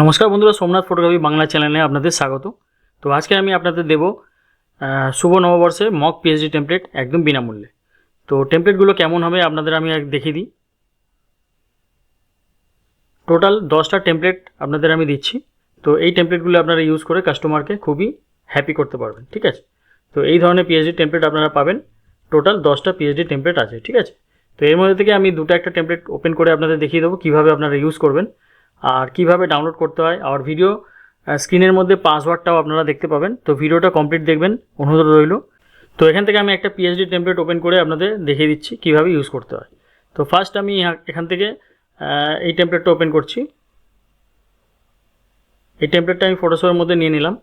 নমস্কার বন্ধুরা, সোমনাথ ফটোগ্রাফি বাংলা চ্যানেলে আপনাদের স্বাগত। তো আজকে আমি আপনাদের দেব শুভ নববর্ষে মক পিএইচডি টেমপ্লেট একদম বিনামূল্যে। তো টেমপ্লেটগুলো কেমন হবে আপনাদের আমি দেখিয়ে দিই। টোটাল দশটা টেমপ্লেট আপনাদের আমি দিচ্ছি। তো এই টেমপ্লেটগুলো আপনারা ইউজ করে কাস্টমারকে খুবই হ্যাপি করতে পারবেন, ঠিক আছে? তো এই ধরনের পিএইচডি টেমপ্লেট আপনারা পাবেন। টোটাল দশটা পিএইচডি টেমপ্লেট আছে, ঠিক আছে? তো এর মধ্যে থেকে আমি দুটো একটা টেমপ্লেট ওপেন করে আপনাদের দেখিয়ে দেবো, কীভাবে আপনারা ইউজ করবেন। আর কীভাবে ডাউনলোড করতে হয় আর ভিডিও স্ক্রিনের মধ্যে পাসওয়ার্ডটাও আপনারা দেখতে পাবেন। তো ভিডিওটা কমপ্লিট দেখবেন, অনুরোধ রইল। তো এখান থেকে আমি একটা পিএইচডি টেমপ্লেট ওপেন করে আপনাদের দেখিয়ে দিচ্ছি, কীভাবে ইউজ করতে হয়। তো ফার্স্ট আমি এখান থেকে এই টেমপ্লেটটা ওপেন করছি। এই টেমপ্লেটটা আমি ফটোশপের মধ্যে নিয়ে নিলাম।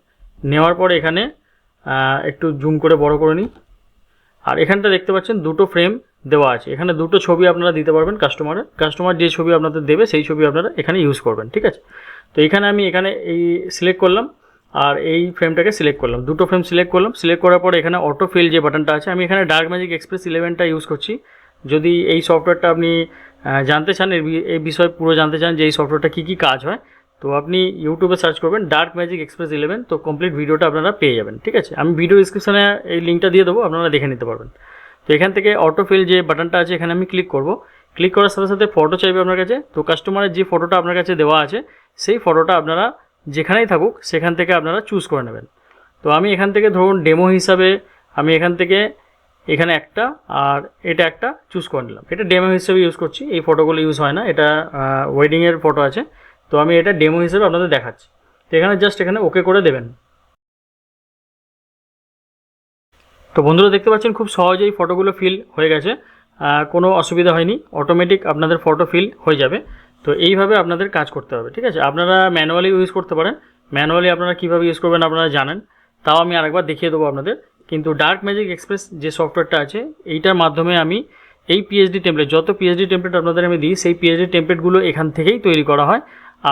নেওয়ার পরে এখানে একটু জুম করে বড় করে নিই। আর এখানটা দেখতে পাচ্ছেন, দুটো ফ্রেম দেওয়া আছে। এখানে দুটো ছবি আপনারা দিতে পারবেন কাস্টমারের কাস্টমার যে ছবি আপনাদের দেবে, সেই ছবি আপনারা এখানে ইউজ করবেন, ঠিক আছে? তো এখানে আমি এখানে এই সিলেক্ট করলাম আর এই ফ্রেমটাকে সিলেক্ট করলাম। দুটো ফ্রেম সিলেক্ট করলাম। সিলেক্ট করার পরে এখানে অটো ফিল যে বাটনটা আছে, আমি এখানে ডার্ক ম্যাজিক এক্সপ্রেস ইলেভেনটা ইউজ করছি। যদি এই সফটওয়্যারটা আপনি জানতে চান এই বিষয়ে পুরো জানতে চান যে এই সফটওয়্যারটা কী কী কাজ হয়, তো আপনি ইউটিউবে সার্চ করবেন ডার্ক ম্যাজিক এক্সপ্রেস ইলেভেন তো কমপ্লিট ভিডিওটা আপনারা পেয়ে যাবেন, ঠিক আছে? আমি ভিডিও ডিসক্রিপশনে এই লিঙ্কটা দিয়ে দেবো, আপনারা দেখে নিতে পারবেন। তো এখান থেকে অটো ফিল যে বাটনটা আছে, এখানে আমি ক্লিক করব। ক্লিক করার সাথে সাথে ফটো চাইবে আপনার কাছে। তো কাস্টমারের যে ফটোটা আপনার কাছে দেওয়া আছে, সেই ফটোটা আপনারা যেখানেই থাকুক, সেখান থেকে আপনারা চুজ করে নেবেন। তো আমি এখান থেকে ধরুন ডেমো হিসাবে আমি এখান থেকে এখানে একটা আর এটা একটা চুজ করে নিলাম। এটা ডেমো হিসেবে ইউজ করছি। এই ফটোগুলো ইউজ হয় না। এটা ওয়েডিংয়ের ফটো আছে। তো আমি এটা ডেমো হিসেবে আপনাদের দেখাচ্ছি। তো এখানে জাস্ট এখানে ওকে করে দেবেন। তো বন্ধুরা দেখতে পাচ্ছেন খুব সহজেই ফটোগুলো ফিল হয়ে গেছে। কোনো অসুবিধা হয়নি। অটোমেটিক আপনাদের ফটো ফিল হয়ে যাবে। তো এইভাবে আপনাদের কাজ করতে হবে, ঠিক আছে? আপনারা ম্যানুয়ালি ইউজ করতে পারেন। ম্যানুয়ালি আপনারা কীভাবে ইউজ করবেন আপনারা জানেন। তাও আমি আরেকবার দেখিয়ে দেবো আপনাদের। কিন্তু ডার্ক ম্যাজিক এক্সপ্রেস যে সফটওয়্যারটা আছে, এইটার মাধ্যমে আমি এই পিএইচডি টেমপ্লেট যত পিএইচডি টেমপ্লেট আপনাদের আমি দিই, সেই পিএইচডি টেমপ্লেটগুলো এখান থেকেই তৈরি করা হয়।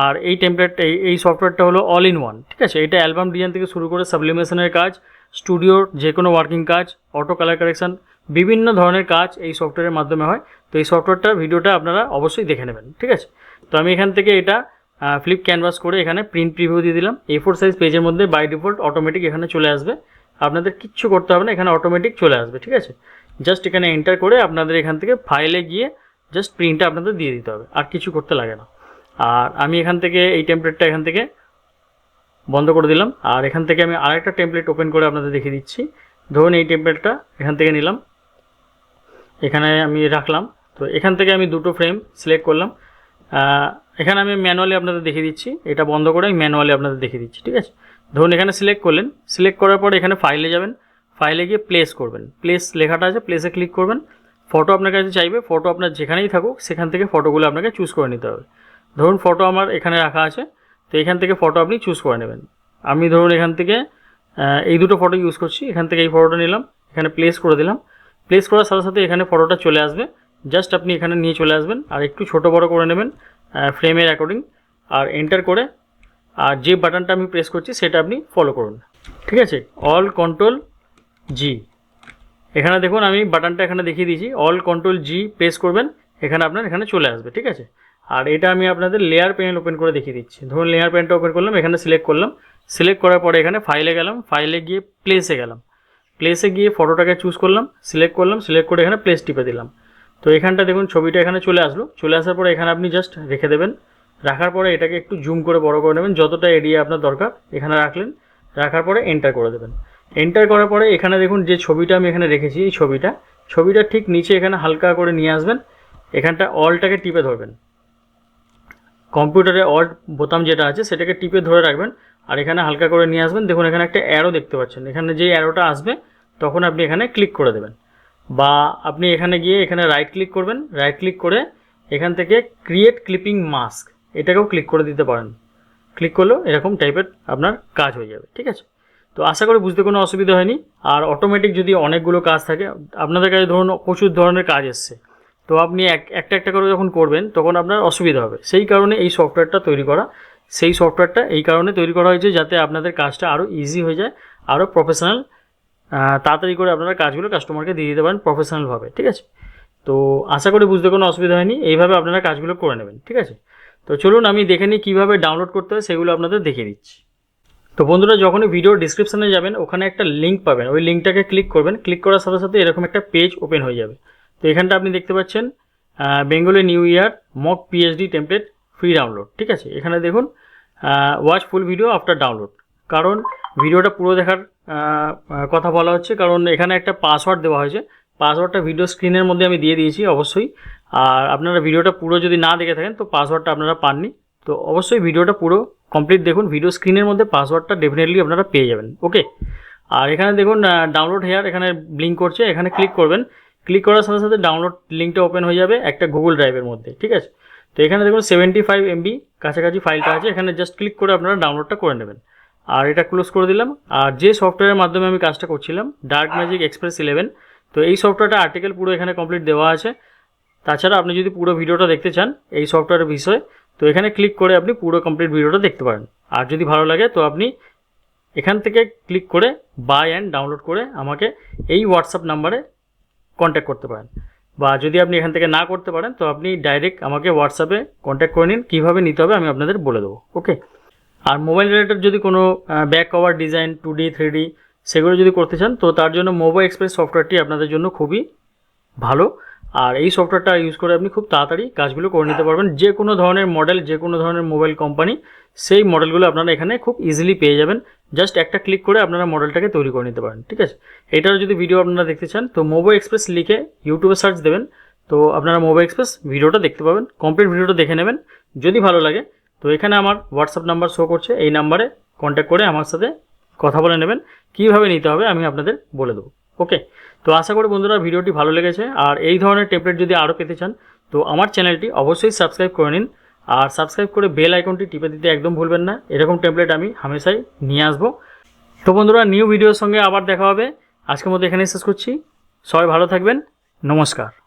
আর এই টেমপ্লেট এই সফটওয়্যারটা হলো অল ইন ওয়ান ঠিক আছে? এটা অ্যালবাম ডিজাইন থেকে শুরু করে সাবলিমেশনের কাজ স্টুডিওর যে কোনো ওয়ার্কিং কাজ অটো কালার কারেকশন বিভিন্ন ধরনের কাজ এই সফটওয়্যারের মাধ্যমে হয়। তো এই সফটওয়্যারটার ভিডিওটা আপনারা অবশ্যই দেখে নেবেন, ঠিক আছে? তো আমি এখান থেকে এটা ফ্লিপ ক্যানভাস করে এখানে প্রিন্ট প্রিভিউ দিয়ে দিলাম। এ ফোর সাইজ পেজের মধ্যে বাই ডিফল্ট অটোমেটিক এখানে চলে আসবে। আপনাদের কিচ্ছু করতে হবে না, এখানে অটোমেটিক চলে আসবে, ঠিক আছে? জাস্ট এখানে এন্টার করে আপনাদের এখান থেকে ফাইলে গিয়ে জাস্ট প্রিন্টটা আপনাদের দিয়ে দিতে হবে, আর কিছু করতে লাগে না। আর আমি এখান থেকে, এই টেমপ্লেটটা এখান থেকে বন্ধ করে দিলাম। আর এখান থেকে আমি আরেকটা টেমপ্লেট ওপেন করে আপনাদের দেখিয়ে দিচ্ছি। ধরুন এই টেমপ্লেটটা এখান থেকে নিলাম। এখানে আমি রাখলাম। তো এখান থেকে আমি দুটো ফ্রেম সিলেক্ট করলাম। এখানে আমি ম্যানুয়ালি আপনাদের দেখিয়ে দিচ্ছি। এটা বন্ধ করে আমি ম্যানুয়ালি আপনাদের দেখিয়ে দিচ্ছি, ঠিক আছে? ধরুন এখানে সিলেক্ট করলেন। সিলেক্ট করার পর এখানে ফাইলে যাবেন। ফাইলে গিয়ে প্লেস করবেন। প্লেস লেখাটা আছে প্লেসে ক্লিক করবেন। ফটো আপনার কাছে চাইবে। ফটো আপনার যেখানেই থাকুক, সেখান থেকে ফটোগুলো আপনাকে চুজ করে নিতে হবে। ধরুন ফটো আমার এখানে রাখা আছে। তো এখান থেকে ফটো আপনি চুজ করে নেবেন। আমি ধরুন এখান থেকে এই দুটো ফটো ইউজ করছি, এখান থেকে এই ফটোটা নিলাম, এখানে প্লেস করে দিলাম। প্লেস করার সাথে সাথে এখানে ফটোটা চলে আসবে। জাস্ট আপনি এখানে নিয়ে চলে আসবেন আর একটু ছোট বড় করে নেবেন ফ্রেমের অ্যাকর্ডিং আর এন্টার করে, আর যে বাটনটা আমি প্রেস করছি সেটা আপনি ফলো করুন। ঠিক আছে? অল কন্ট্রোল জি এখানে দেখুন আমি বাটনটা এখানে দেখিয়ে দিয়েছি। অল কন্ট্রোল জি প্রেস করবেন, এখানে আপনার এখানে চলে আসবে। ঠিক আছে? আর এটা আমি আপনাদের লেয়ার প্যানেল ওপেন করে দেখিয়ে দিচ্ছি। ধরুন লেয়ার প্যানটা ওপেন করলাম, এখানে সিলেক্ট করলাম। সিলেক্ট করার পরে এখানে ফাইলে গেলাম ফাইলে গিয়ে প্লেসে গেলাম। প্লেসে গিয়ে ফটোটাকে চুজ করলাম সিলেক্ট করলাম সিলেক্ট করে এখানে প্লেস টিপে দিলাম। তো এখানটা দেখুন, ছবিটা এখানে চলে আসলো। চলে আসার পরে এখানে আপনি জাস্ট রেখে দেবেন। রাখার পরে এটাকে একটু জুম করে বড় করে নেবেন, যতটা এরিয়া আপনার দরকার এখানে রাখলেন। রাখার পরে এন্টার করে দেবেন। এন্টার করার পরে এখানে দেখুন, যে ছবিটা আমি এখানে রেখেছি, এই ছবিটা ছবিটা ঠিক নিচে এখানে হালকা করে নিয়ে আসবেন। এখানটা অলটাকে টিপে ধরবেন। কম্পিউটারে অল্ট বোতাম যেটা আছে, সেটাকে টিপে ধরে রাখবেন আর এখানে হালকা করে নিয়ে আসবেন। দেখুন, এখানে একটা অ্যারো দেখতে পাচ্ছেন। এখানে যেই অ্যারোটা আসবে, তখন আপনি এখানে ক্লিক করে দেবেন। বা আপনি এখানে গিয়ে এখানে রাইট ক্লিক করবেন। রাইট ক্লিক করে এখান থেকে ক্রিয়েট ক্লিপিং মাস্ক এটাকেও ক্লিক করে দিতে পারেন। ক্লিক করলেও এরকম টাইপের আপনার কাজ হয়ে যাবে, ঠিক আছে? তো আশা করি বুঝতে কোনো অসুবিধা হয়নি। আর অটোমেটিক যদি অনেকগুলো কাজ থাকে, আপনাদের কাছে ধরুন প্রচুর ধরনের কাজ এসছে। তো আপনি এক, একটা একটা করে যখন করবেন, তখন আপনার অসুবিধা হবে। সেই কারণে এই সফটওয়্যারটা তৈরি করা, সেই সফটওয়্যারটা এই কারণে তৈরি করা হয়েছে যাতে আপনাদের কাজটা আরও ইজি হয়ে যায় আরও প্রফেশনাল তাড়াতাড়ি করে আপনারা কাজগুলো কাস্টমারকে দিয়ে দিতে পারেন প্রফেশনালভাবে ঠিক আছে? তো আশা করি বুঝতে কোনো অসুবিধা হয়নি, এইভাবে আপনারা কাজগুলো করে নেবেন, ঠিক আছে? তো চলুন আমি দেখে নিই কীভাবে ডাউনলোড করতে হয়, সেগুলো আপনাদের দেখিয়ে দিচ্ছি। তো বন্ধুরা, যখনই ভিডিও ডিসক্রিপশানে যাবেন, ওখানে একটা লিঙ্ক পাবেন, ওই লিঙ্কটাকে ক্লিক করবেন ক্লিক করার সাথে সাথে এরকম একটা পেজ ওপেন হয়ে যাবে। তো এখানটা আপনি দেখতে পাচ্ছেন Bengali new year mock PhD template free download ঠিক আছে? এখানে দেখুন watch full video after download কারণ ভিডিওটা পুরো দেখার কথা বলা হচ্ছে, কারণ এখানে একটা পাসওয়ার্ড দেওয়া হয়েছে। পাসওয়ার্ডটা ভিডিও স্ক্রিনের মধ্যে আমি দিয়ে দিয়েছি, অবশ্যই। আর আপনারা ভিডিওটা পুরো যদি না দেখে থাকেন, তো পাসওয়ার্ডটা আপনারা পাননি। তো অবশ্যই ভিডিওটা পুরো কমপ্লিট দেখুন ভিডিও স্ক্রিনের মধ্যে পাসওয়ার্ডটা ডেফিনেটলি আপনারা পেয়ে যাবেন ওকে আর এখানে দেখুন ডাউনলোড হেয়ার এখানে ব্লিঙ্ক করছে, এখানে ক্লিক করবেন। ক্লিক করার সাথে সাথে ডাউনলোড লিঙ্কটা ওপেন হয়ে যাবে একটা গুগল ড্রাইভের মধ্যে, ঠিক আছে? তো এখানে দেখুন সেভেন্টি ফাইভ এমবি কাছাকাছি ফাইলটা আছে, এখানে জাস্ট ক্লিক করে আপনারা ডাউনলোডটা করে নেবেন। আর এটা ক্লোজ করে দিলাম। আর যে সফটওয়্যারের মাধ্যমে আমি কাজটা করছিলাম ডার্ক ম্যাজিক এক্সপ্রেস ইলেভেন তো এই সফটওয়্যারটা আর্টিকেল পুরো এখানে কমপ্লিট দেওয়া আছে। তাছাড়া আপনি যদি পুরো ভিডিওটা দেখতে চান, এই সফটওয়্যারের বিষয়ে, তো এখানে ক্লিক করে আপনি পুরো কমপ্লিট ভিডিওটা দেখতে পারেন। আর যদি ভালো লাগে, তো আপনি এখান থেকে ক্লিক করে বাই অ্যান্ড ডাউনলোড করে আমাকে এই হোয়াটসঅ্যাপ নাম্বারে কন্ট্যাক্ট করতে পারেন। বা যদি আপনি এখান থেকে না করতে পারেন, তো আপনি ডাইরেক্ট আমাকে হোয়াটসঅ্যাপে কন্ট্যাক্ট করে নিন। কীভাবে নিতে হবে আমি আপনাদের বলে দেবো। ওকে? আর মোবাইল রিলেটেড যদি কোনো back cover design two D three D সেগুলো যদি করতে চান, তো তার জন্য মোবাইল এক্সপ্রেস সফটওয়্যারটি আপনাদের জন্য খুবই ভালো। আর এই সফটওয়্যারটা ইউজ করে আপনি খুব তাড়াতাড়ি কাজগুলো করে নিতে পারবেন। যে কোনো ধরনের মডেল যে কোনো ধরনের মোবাইল কোম্পানি সেই মডেলগুলো আপনারা এখানে খুব ইজিলি পেয়ে যাবেন। জাস্ট একটা ক্লিক করে আপনারা মডেলটাকে তৈরি করে নিতে পারেন, ঠিক আছে? এটার যদি ভিডিও আপনারা দেখতে চান, তো মোবো এক্সপ্রেস লিখে ইউটিউবে সার্চ দেবেন, তো আপনারা মোবো এক্সপ্রেস ভিডিওটা দেখতে পাবেন কমপ্লিট ভিডিওটা দেখে নেবেন, যদি ভালো লাগে। তো এখানে আমার হোয়াটসঅ্যাপ নাম্বার শো করছে, এই নাম্বারে কন্ট্যাক্ট করে আমার সাথে কথা বলে নেবেন, কীভাবে নিতে হবে আমি আপনাদের বলে দেবো ওকে তো আশা করি বন্ধুরা ভিডিওটি ভালো লেগেছে, আর এই ধরনের টেমপ্লেট যদি আরও পেতে চান, তো আমার চ্যানেলটি অবশ্যই সাবস্ক্রাইব করে নিন আর সাবস্ক্রাইব করে বেল আইকনটি টিপে দিতে একদম ভুলবেন না। এরকম টেমপ্লেট আমি হামেশাই নিয়ে আসব। তো বন্ধুরা নিউ ভিডিওর সঙ্গে আবার দেখা হবে। আজকের মতো এখানেই শেষ করছি। সবাই ভালো থাকবেন। নমস্কার।